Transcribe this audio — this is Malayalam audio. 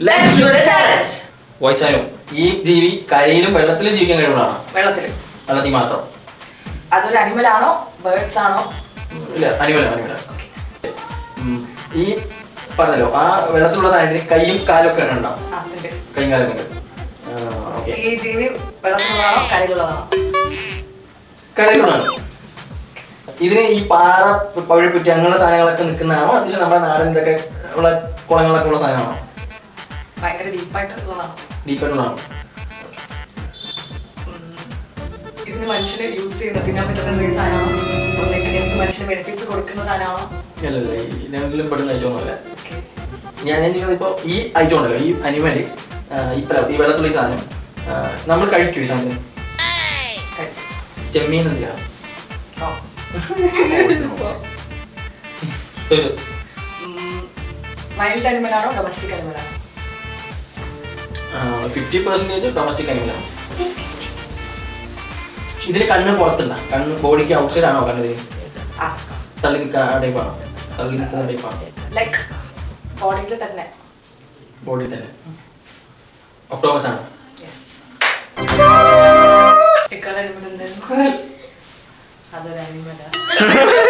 Let's do the challenge. വൈസാനു ഈ ജീവി കരയിലും വെള്ളത്തിലും ജീവിക്കാൻ കഴിവുള്ളതാണ്? വെള്ളത്തിൽ വെള്ളത്തിൽ മാത്രം? അതൊരു അനിമൽ ആണോ? ബേർഡ്സ് ആണോ ഇല്ല അനിമല അനിമല. ഈ പറഞ്ഞല്ലോ ആ വെള്ളത്തിലുള്ള സാധനത്തിന് കൈയും കാലും ഒക്കെ ഉണ്ടാവും ആ ഉണ്ട്. കൈയും കാലൊക്കെ ഉണ്ട്. ഓക്കെ. ഈ ജീവി വെള്ളത്തിലുള്ളതാണോ കരയിലുള്ളതാണോ? കരയിലുള്ളതാണ്. ഇതിന് ഈ പാറ പഴുപ്പുറ്റി അങ്ങനെയുള്ള സാധനങ്ങളൊക്കെ നിൽക്കുന്നതാണോ? അത്യാവശ്യം നമ്മുടെ നാടൻ ഇതൊക്കെ ഉള്ള കുളങ്ങളൊക്കെ ഉള്ള സാധനമാണോ? ഭയങ്കര ഡീപ്പായിട്ടുള്ളതാണ് ഡീപ്പായിട്ടുള്ളതാണോ. ഇതിന് മനുഷ്യന് യൂസ് ചെയ്യുന്ന തിന്നാൻ പറ്റുന്ന എന്തെങ്കിലും സാധനമാണോ അല്ലെങ്കിൽ മനുഷ്യന് ബെനിഫിറ്റ്സ് കൊടുക്കുന്ന സാധനമാണോ അല്ലല്ല രണ്ടിലും പെടുന്ന ഐറ്റമൊന്നുമല്ല Okay. ഞാൻ ചോദിക്കുന്നത് ഇപ്പോൾ ഈ ഐറ്റം ഉണ്ടല്ലോ ഈ അനിമൽ ഈ ഈ വെള്ളത്തുള്ള ഈ സാധനം നമ്മൾ കഴിക്കും ഈ സാധനം. ചെമ്മീൻ എന്തിനാ ഓ. ഉം. വൈൽഡ് അനിമലാണോ ഡൊമസ്റ്റിക് അനിമൽ ആണോ ഫിഫ്റ്റി പെർസെന്റേജ് ഡൊമസ്റ്റിക് അനിമലാണ് ഇതിൽ കണ്ണ് പുറത്തുണ്ട കണ്ണ് ബോഡിക്ക് ഔട്ട്സൈഡ് ആണോ കണ്ണ് ഇതിന് തള്ളി നിൽക്കാൻ ടൈപ്പാണോ തള്ളി നിൽക്കുന്ന ടൈപ്പാണോ ബോഡിയിൽ തന്നെ. ബോഡിയിൽ തന്നെ. ഒക്ടോബസ് ആണ്? അതൊരു അനിമലാണ്